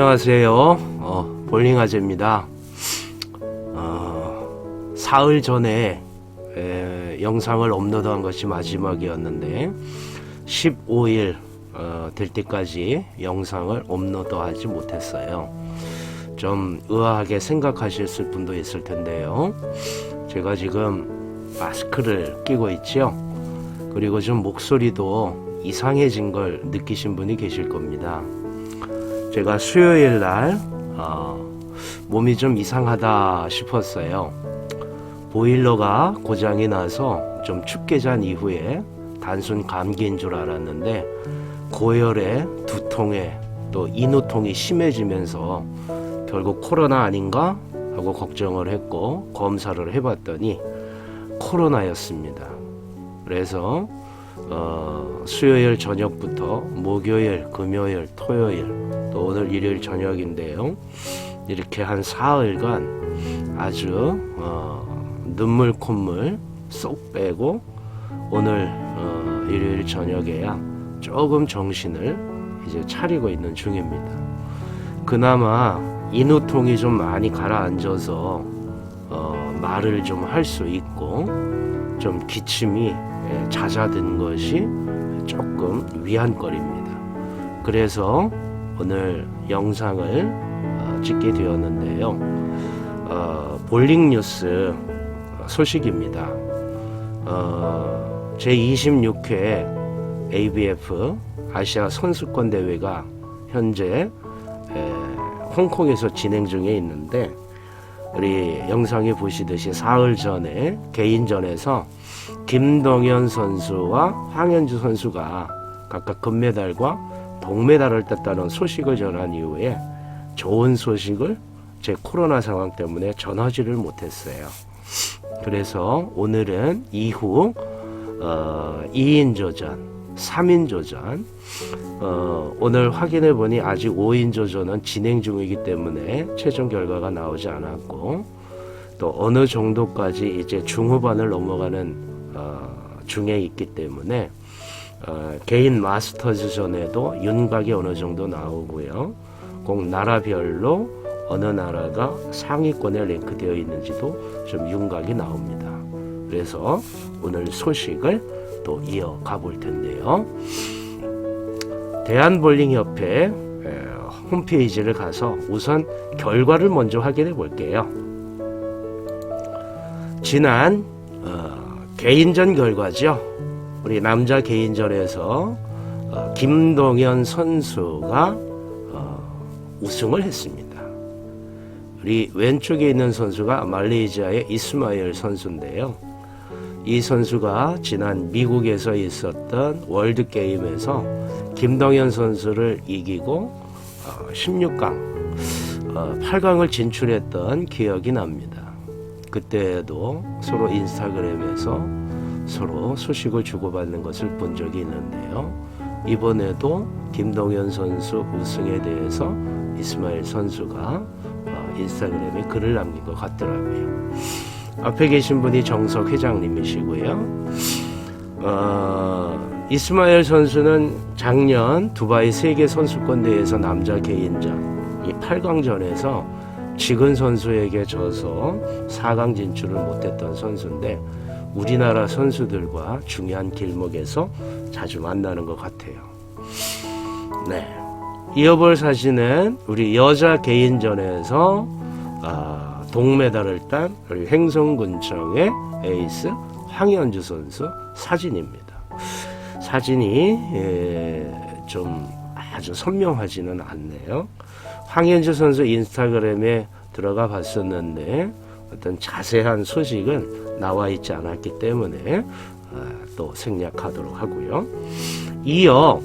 안녕하세요. 어, 볼링 아재입니다. 어, 사흘 전에 에, 영상을 업로드한 것이 마지막이었는데 15일 어, 될 때까지 영상을 업로드하지 못했어요. 좀 의아하게 생각하실 분도 있을 텐데요. 제가 지금 마스크를 끼고 있죠. 그리고 좀 목소리도 이상해진 걸 느끼신 분이 계실 겁니다. 제가 수요일 날 어, 몸이 좀 이상하다 싶었어요. 보일러가 고장이 나서 좀 춥게 잔 이후에 단순 감기인 줄 알았는데 고열에 두통에 또 인후통이 심해지면서 결국 코로나 아닌가 하고 걱정을 했고 검사를 해봤더니 코로나였습니다. 그래서 어, 수요일 저녁부터 목요일, 금요일, 토요일 또 오늘 일요일 저녁인데요. 이렇게 한 사흘간 아주 어, 눈물 콧물 쏙 빼고 오늘 어, 일요일 저녁에야 조금 정신을 이제 차리고 있는 중입니다. 그나마 인후통이 좀 많이 가라앉아서 어, 말을 좀 할 수 있고 좀 기침이 예, 잦아든 것이 조금 위안거리입니다. 그래서 오늘 영상을 어, 찍게 되었는데요. 어, 볼링 뉴스 소식입니다. 어, 제26회 ABF 아시아 선수권 대회가 현재 에, 홍콩에서 진행 중에 있는데 우리 영상에 보시듯이 사흘 전에 개인전에서 김동현 선수와 황현주 선수가 각각 금메달과 동메달을 땄다는 소식을 전한 이후에 좋은 소식을 제 코로나 상황 때문에 전하지를 못했어요. 그래서 오늘은 이후 어, 2인조전, 3인 조전 어, 오늘 확인해 보니 아직 5인 조전은 진행 중이기 때문에 최종 결과가 나오지 않았고 또 어느 정도까지 이제 중후반을 넘어가는 어, 중에 있기 때문에 어, 개인 마스터즈 전에도 윤곽이 어느 정도 나오고요. 꼭 나라별로 어느 나라가 상위권에 랭크되어 있는지도 좀 윤곽이 나옵니다. 그래서 오늘 소식을 또 이어가 볼 텐데요. 대한볼링협회 에, 홈페이지를 가서 우선 결과를 먼저 확인해 볼게요. 지난 어, 개인전 결과죠. 우리 남자 개인전에서 어, 김동현 선수가 어, 우승을 했습니다. 우리 왼쪽에 있는 선수가 말레이시아의 이스마일 선수인데요. 이 선수가 지난 미국에서 있었던 월드 게임에서 김동현 선수를 이기고 어, 16강, 어, 8강을 진출했던 기억이 납니다. 그때도 서로 인스타그램에서 서로 소식을 주고받는 것을 본 적이 있는데요. 이번에도 김동현 선수 우승에 대해서 이스마일 선수가 어, 인스타그램에 글을 남긴 것 같더라고요. 앞에 계신 분이 정석 회장님이시고요. 어, 이스마일 선수는 작년 두바이 세계 선수권 대회에서 남자 개인전 이 8강전에서 지근 선수에게 져서 4강 진출을 못했던 선수인데 우리나라 선수들과 중요한 길목에서 자주 만나는 것 같아요. 네. 이어볼 사진은 우리 여자 개인전에서 아, 동메달을 딴 우리 횡성군청의 에이스 황현주 선수 사진입니다. 사진이 예, 좀 아주 선명하지는 않네요. 황현주 선수 인스타그램에 들어가 봤었는데 어떤 자세한 소식은 나와 있지 않았기 때문에 아, 또 생략하도록 하고요. 이어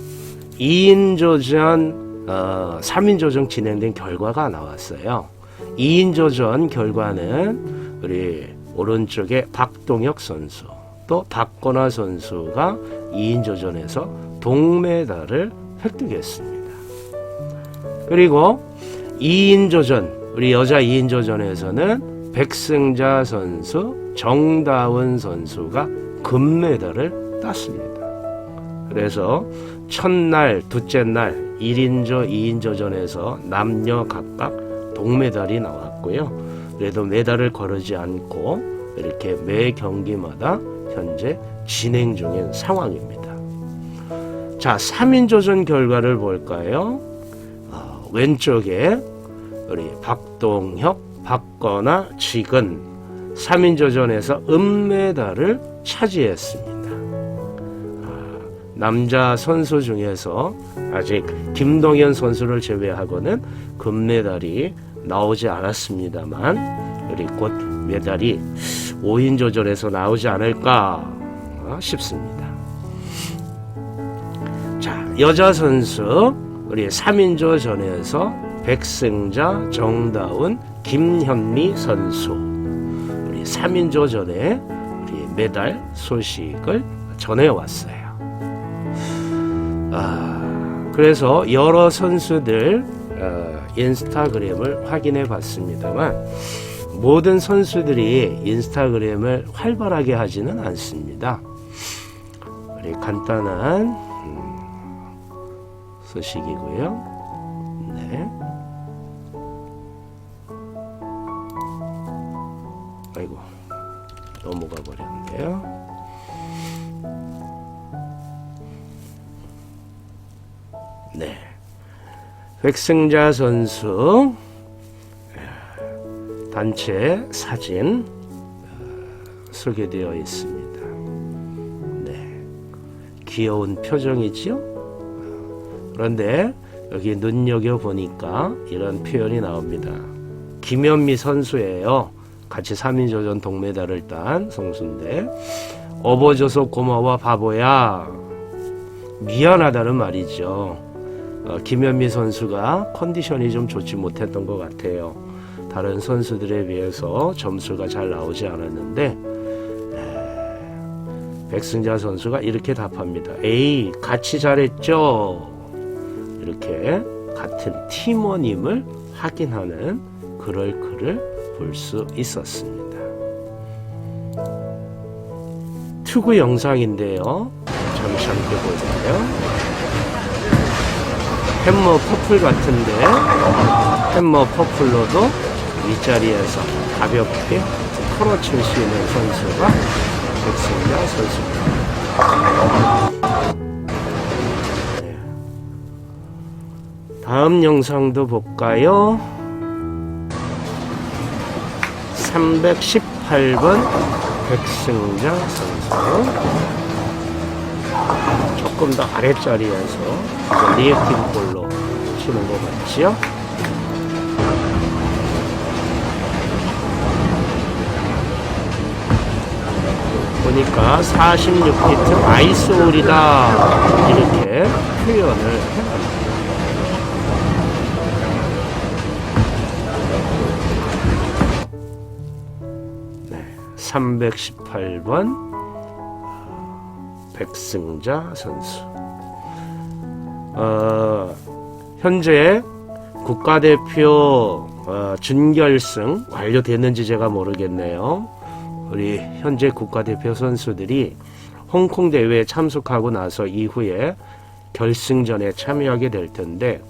2인 조전, 어, 3인조전 진행된 결과가 나왔어요. 2인조전 결과는 우리 오른쪽에 박동혁 선수 또 박건아 선수가 2인조전에서 동메달을 획득했습니다. 그리고 2인조전 우리 여자 2인조전에서는 백승자 선수, 정다운 선수가 금메달을 땄습니다. 그래서 첫날, 둘째 날 1인조, 2인조전에서 남녀 각각 동메달이 나왔고요. 그래도 메달을 거르지 않고 이렇게 매 경기마다 현재 진행 중인 상황입니다. 자, 3인 조전 결과를 볼까요? 어, 왼쪽에 우리 박동혁, 박거나 지근 3인 조전에서 은메달을 차지했습니다. 아, 남자 선수 중에서 아직 김동현 선수를 제외하고는 금메달이 나오지 않았습니다만 우리 곧 메달이 5인조전에서 나오지 않을까 싶습니다. 자, 여자 선수 우리 3인조 전에서 백승자, 정다운, 김현미 선수 우리 3인조 전에 우리 메달 소식을 전해왔어요. 아, 그래서 여러 선수들 어, 인스타그램을 확인해 봤습니다만 모든 선수들이 인스타그램을 활발하게 하지는 않습니다. 우리 간단한 음, 소식이고요. 네. 아이고 넘어가 버렸네요. 네. 백승자 선수 단체 사진 어, 소개되어 있습니다. 네. 귀여운 표정이지요? 그런데 여기 눈여겨 보니까 이런 표현이 나옵니다. 김현미 선수예요. 같이 3인조전 동메달을 딴 선수인데 업어줘서 고마워 바보야. 미안하다는 말이죠. 어, 김현미 선수가 컨디션이 좀 좋지 못했던 것 같아요. 다른 선수들에 비해서 점수가 잘 나오지 않았는데 에, 백승자 선수가 이렇게 답합니다. 에이 같이 잘했죠. 이렇게 같은 팀원임을 확인하는 그럴 글을 볼 수 있었습니다. 투구 영상인데요. 잠시 함께 보자요. 햄머 퍼플 같은데 햄머 퍼플로도 윗자리에서 가볍게 풀어칠 수 있는 선수가 백승자 선수입니다. 네. 다음 영상도 볼까요? 318번 백승자 선수 조금 더 아랫자리에서 리액팅 볼로 치는 것 같지요? 보니까 46피트 아이스홀이다 이렇게 표현을. 네, 318번 백승자 선수. 어, 현재 국가대표 어, 준결승 완료됐는지 제가 모르겠네요. 우리 현재 국가대표 선수들이 홍콩 대회에 참석하고 나서 이후에 결승전에 참여하게 될 텐데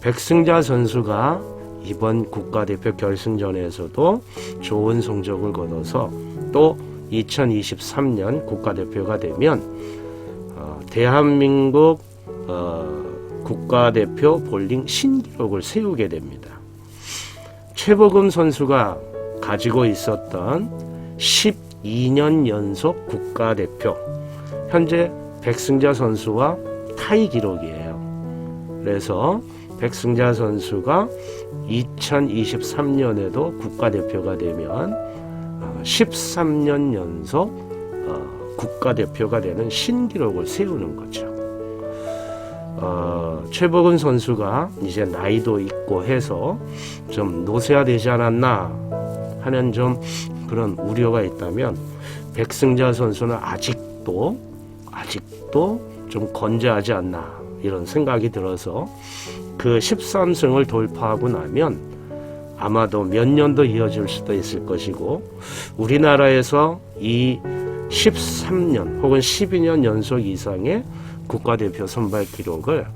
백승자 선수가 이번 국가대표 결승전에서도 좋은 성적을 거둬서 또 2023년 국가대표가 되면 어, 대한민국 어, 국가대표 볼링 신기록을 세우게 됩니다. 최보금 선수가 가지고 있었던 12년 연속 국가대표 현재 백승자 선수와 타이 기록이에요. 그래서 백승자 선수가 2023년에도 국가대표가 되면 13년 연속 어, 국가대표가 되는 신기록을 세우는 거죠. 어, 최복은 선수가 이제 나이도 있고 해서 좀 노쇠화되지 않았나 하는 좀 그런 우려가 있다면 백승자 선수는 아직도 아직도 좀 건재하지 않나 이런 생각이 들어서 그 13승을 돌파하고 나면 아마도 몇 년도 이어질 수도 있을 것이고 우리나라에서 이 13년 혹은 12년 연속 이상의 국가대표 선발 기록을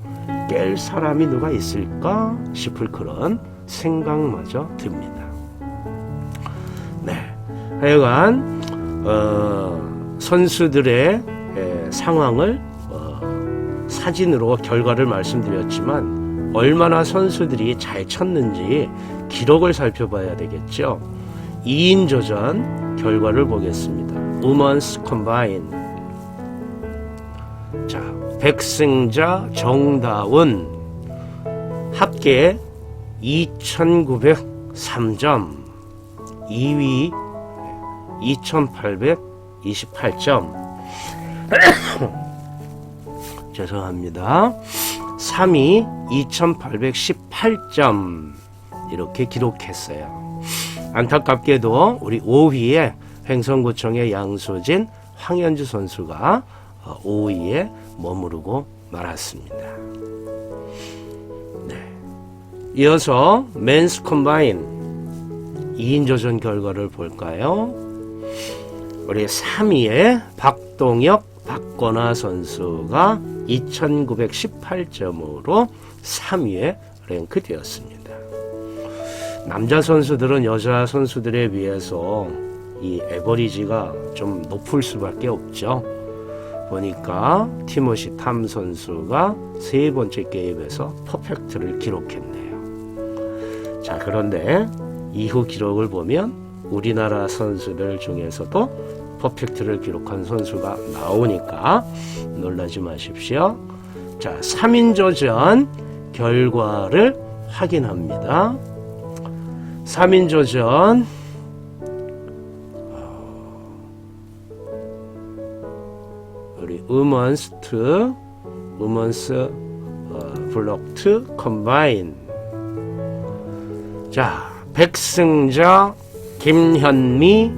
깰 사람이 누가 있을까 싶을 그런 생각마저 듭니다. 네, 하여간 어, 선수들의 에, 상황을 어, 사진으로 결과를 말씀드렸지만 얼마나 선수들이 잘 쳤는지 기록을 살펴봐야 되겠죠. 2인 조전 결과를 보겠습니다. 우먼스 컴바인 자 백승자 정다운 합계 2903점 2위 2828점 죄송합니다 3위 2818점 이렇게 기록했어요 안타깝게도 우리 5위에 횡성구청의 양소진 황현주 선수가 5위에 머무르고 말았습니다. 네. 이어서 맨스 컴바인 2인 조전 결과를 볼까요? 우리 3위에 박동혁, 박건아 선수가 2918점으로 3위에 랭크되었습니다. 남자 선수들은 여자 선수들에 비해서 이 에버리지가 좀 높을 수밖에 없죠. 보니까 티모시 탐 선수가 세 번째 게임에서 퍼펙트를 기록했네요. 자, 그런데 이후 기록을 보면 우리나라 선수들 중에서도 퍼펙트를 기록한 선수가 나오니까 놀라지 마십시오. 자, 3인조전 결과를 확인합니다. 3인조전 우리 우먼스 투 우먼스 어, 블록 투 컴바인 자 백승자 김현미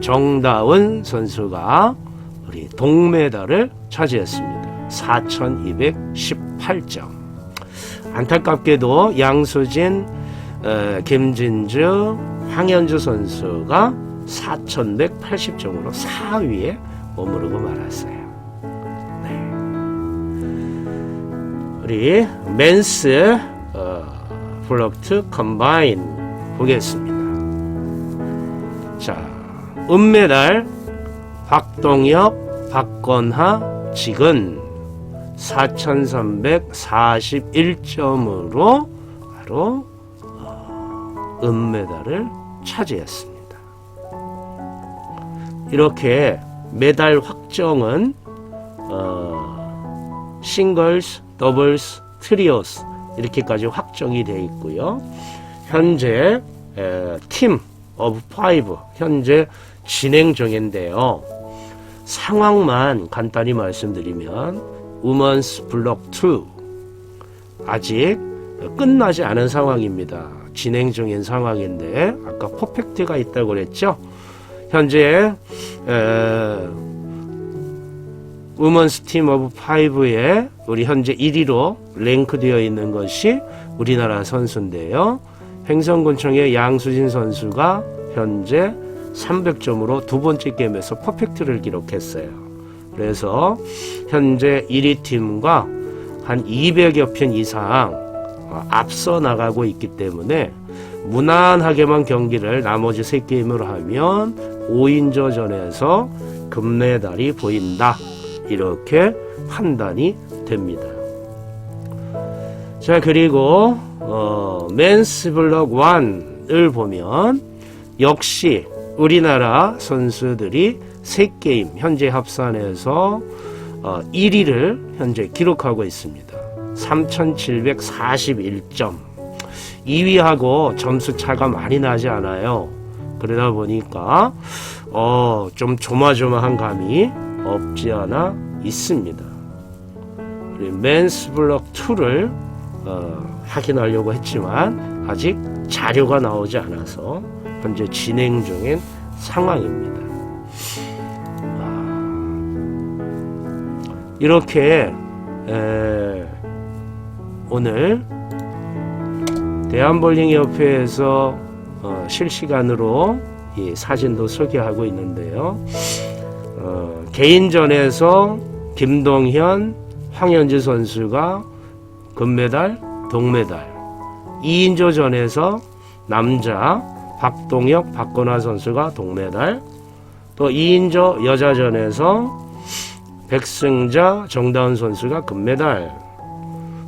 정다운 선수가 우리 동메달을 차지했습니다. 4218점. 안타깝게도 양수진 어, 김진주 황현주 선수가 4180점으로 4위에 머무르고 말았어요. 우리 맨스 어, 블록트 컴바인 보겠습니다. 자, 은메달 박동엽, 박건하, 지근 4,341점으로 바로 어, 은메달을 차지했습니다. 이렇게 메달 확정은 어, 싱글스 더블스, 트리오스 이렇게까지 확정이 되어 있고요. 현재 에, 팀 오브 파이브 현재 진행 중인데요. 상황만 간단히 말씀드리면 우먼스 블록 2 아직 끝나지 않은 상황입니다. 진행 중인 상황인데 아까 퍼펙트가 있다고 그랬죠. 현재 에, 우먼스 팀 오브 파이브에 우리 현재 1위로 랭크되어 있는 것이 우리나라 선수인데요. 횡성군청의 양수진 선수가 현재 300점으로 두 번째 게임에서 퍼펙트를 기록했어요. 그래서 현재 1위 팀과 한 200여 편 이상 앞서 나가고 있기 때문에 무난하게만 경기를 나머지 세 게임을 하면 5인조전에서 금메달이 보인다. 이렇게 판단이 됩니다. 자 그리고 어, 맨스 블럭 1을 보면 역시 우리나라 선수들이 세 게임 현재 합산해서 어, 1위를 현재 기록하고 있습니다. 3,741점. 2위하고 점수 차가 많이 나지 않아요. 그러다 보니까 어, 좀 조마조마한 감이 없지 않아 있습니다. 맨스 블럭 2를 어, 확인하려고 했지만 아직 자료가 나오지 않아서 현재 진행 중인 상황입니다. 아, 이렇게 에, 오늘 대한볼링협회에서 어, 실시간으로 이 사진도 소개하고 있는데요. 개인전에서 김동현, 황현주 선수가 금메달, 동메달. 2인조전에서 남자 박동혁, 박건화 선수가 동메달. 또 2인조 여자전에서 백승자, 정다은 선수가 금메달.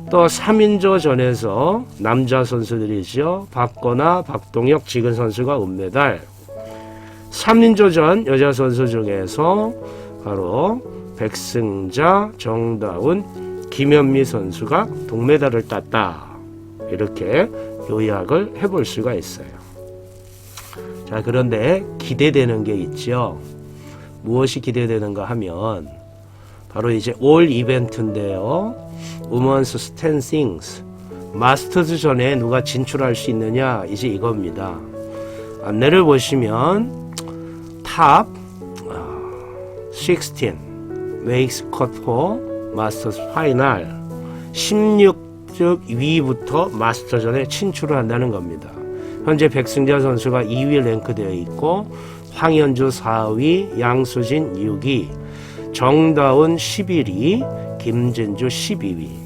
또 3인조 전에서 남자 선수들이죠. 박건화, 박동혁, 지근 선수가 은메달. 3인조 전 여자 선수 중에서 바로 백승자, 정다운, 김현미 선수가 동메달을 땄다. 이렇게 요약을 해볼 수가 있어요. 자, 그런데 기대되는 게 있죠. 무엇이 기대되는가 하면 바로 이제 올 이벤트인데요. 우먼스 스탠싱스 마스터즈 전에 누가 진출할 수 있느냐 이제 이겁니다. 안내를 보시면 탑 아, 16 웨이스 컷4 마스터스 파이널 16즉 위부터 마스터전에 진출을 한다는 겁니다. 현재 백승자 선수가 2위 랭크되어 있고 황현주 4위, 양수진 6위, 정다운 11위, 김진주 12위.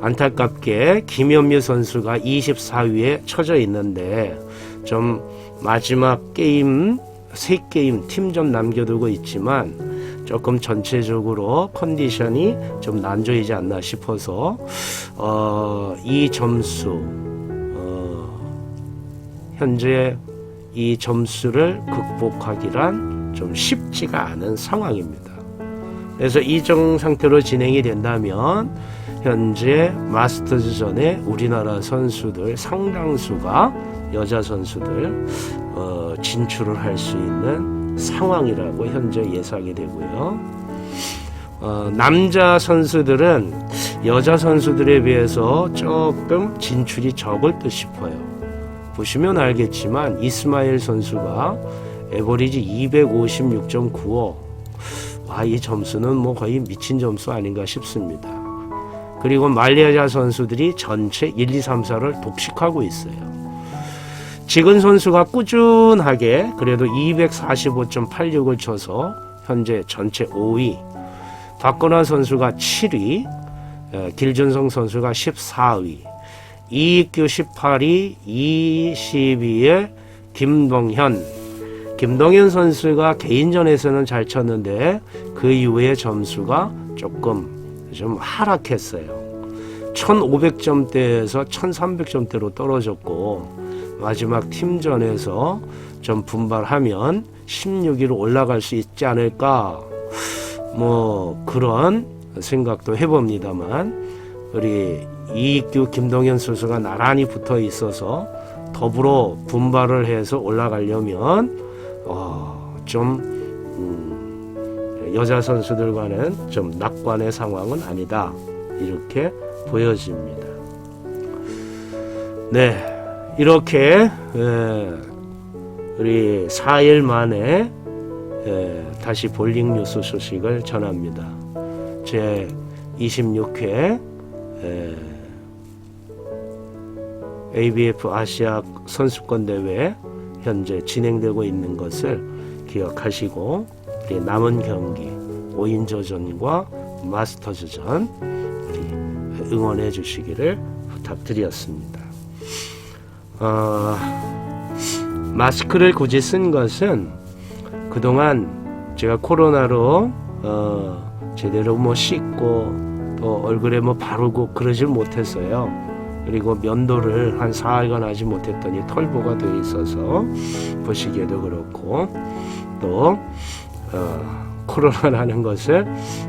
안타깝게 김현미 선수가 24위에 처져 있는데 좀 마지막 게임 세 게임 팀전 남겨두고 있지만 조금 전체적으로 컨디션이 좀 난조이지 않나 싶어서 어, 이 점수 어, 현재 이 점수를 극복하기란 좀 쉽지가 않은 상황입니다. 그래서 이정 상태로 진행이 된다면 현재 마스터즈 전에 우리나라 선수들 상당수가 여자 선수들 어, 진출을 할 수 있는 상황이라고 현재 예상이 되고요. 어, 남자 선수들은 여자 선수들에 비해서 조금 진출이 적을 듯 싶어요. 보시면 알겠지만 이스마일 선수가 에버리지 256.95. 와, 이 점수는 뭐 거의 미친 점수 아닌가 싶습니다. 그리고 말레이아 선수들이 전체 1, 2, 3, 4를 독식하고 있어요. 지근 선수가 꾸준하게 그래도 245.86을 쳐서 현재 전체 5위. 박건환 선수가 7위, 에, 길준성 선수가 14위, 이익규 18위, 22위에 김동현. 김동현 선수가 개인전에서는 잘 쳤는데 그 이후에 점수가 조금 좀 하락했어요. 1500점대에서 1300점대로 떨어졌고 마지막 팀전에서 좀 분발하면 16위로 올라갈 수 있지 않을까 뭐 그런 생각도 해봅니다만 우리 이익규 김동현 선수가 나란히 붙어 있어서 더불어 분발을 해서 올라가려면 어, 좀 음, 여자 선수들과는 좀 낙관의 상황은 아니다 이렇게 보여집니다. 네, 이렇게 에, 우리 4일 만에 에, 다시 볼링 뉴스 소식을 전합니다. 제 26회 에, ABF 아시아 선수권 대회 현재 진행되고 있는 것을 기억하시고 우리 남은 경기 5인조전과 마스터즈전 우리 응원해 주시기를 부탁드렸습니다. 어, 마스크를 굳이 쓴 것은 그동안 제가 코로나로 어, 제대로 뭐 씻고 또 얼굴에 뭐 바르고 그러질 못했어요. 그리고 면도를 한 사흘간 하지 못했더니 털보가 돼 있어서 보시기에도 그렇고 또 어, 코로나라는 것을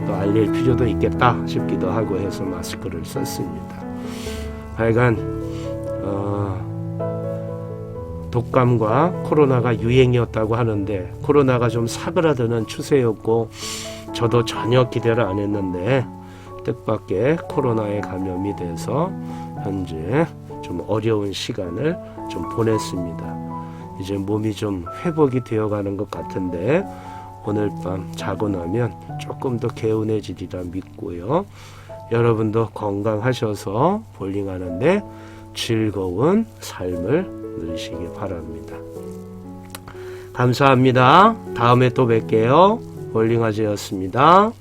또 알릴 필요도 있겠다 싶기도 하고 해서 마스크를 썼습니다. 하여간 어, 독감과 코로나가 유행이었다고 하는데 코로나가 좀 사그라드는 추세였고 저도 전혀 기대를 안 했는데 뜻밖의 코로나에 감염이 돼서 현재 좀 어려운 시간을 좀 보냈습니다. 이제 몸이 좀 회복이 되어가는 것 같은데 오늘 밤 자고 나면 조금 더 개운해지리라 믿고요. 여러분도 건강하셔서 볼링하는데 즐거운 삶을 누리시기 바랍니다. 감사합니다. 다음에 또 뵐게요. 볼링아재였습니다.